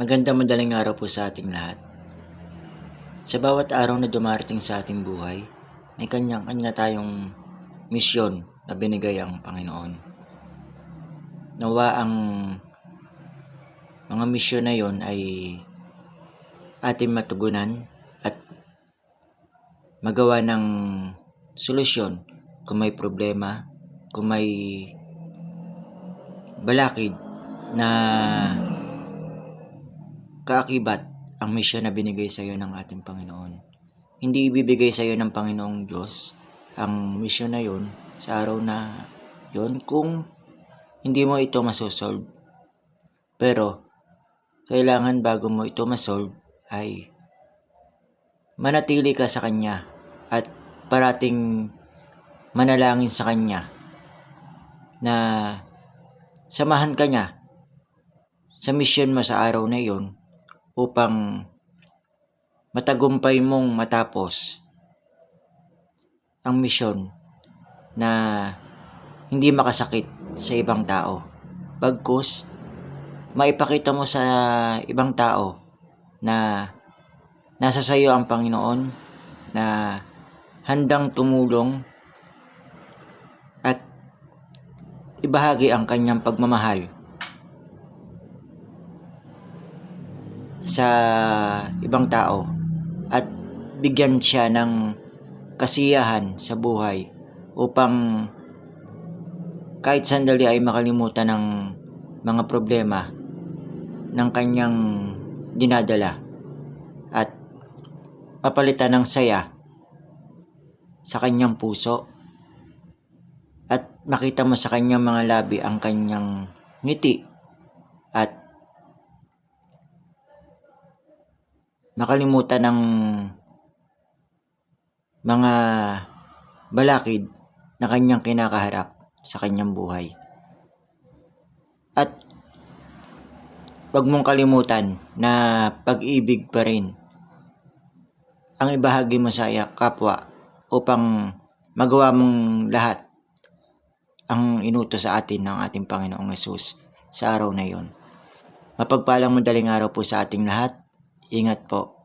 Magandang madaling araw po sa ating lahat. Sa bawat araw na dumarating sa ating buhay, may kanya-kanya tayong misyon na binigay ang Panginoon. Nawa ang mga misyon na yon ay ating matugunan at magawa ng solusyon kung may problema, kung may balakid na kaakibat ang misyon na binigay sa iyo ng ating Panginoon. Hindi ibibigay sa iyo ng Panginoong Diyos ang misyon na yon sa araw na yon kung hindi mo ito masosolve. Pero, kailangan bago mo ito masolve ay manatili ka sa Kanya at parating manalangin sa Kanya na samahan ka niya sa misyon mo sa araw na iyon upang matagumpay mong matapos ang misyon na hindi makasakit sa ibang tao. Bagkus, maipakita mo sa ibang tao na nasa sayo ang Panginoon na handang tumulong at ibahagi ang kanyang pagmamahal sa ibang tao at bigyan siya ng kasiyahan sa buhay upang kahit sandali ay makalimutan ng mga problema ng kanyang dinadala at mapalitan ng saya sa kanyang puso at makita mo sa kanyang mga labi ang kanyang ngiti at makalimutan ng mga balakid na kanyang kinakaharap sa kanyang buhay. At wag mong kalimutan na pag-ibig pa rin ang ibahagi mo sa iya kapwa upang magawa mong lahat ang inuto sa atin ng ating Panginoong Yesus sa araw na iyon. Mapagpalang madaling araw po sa ating lahat. Ingat po.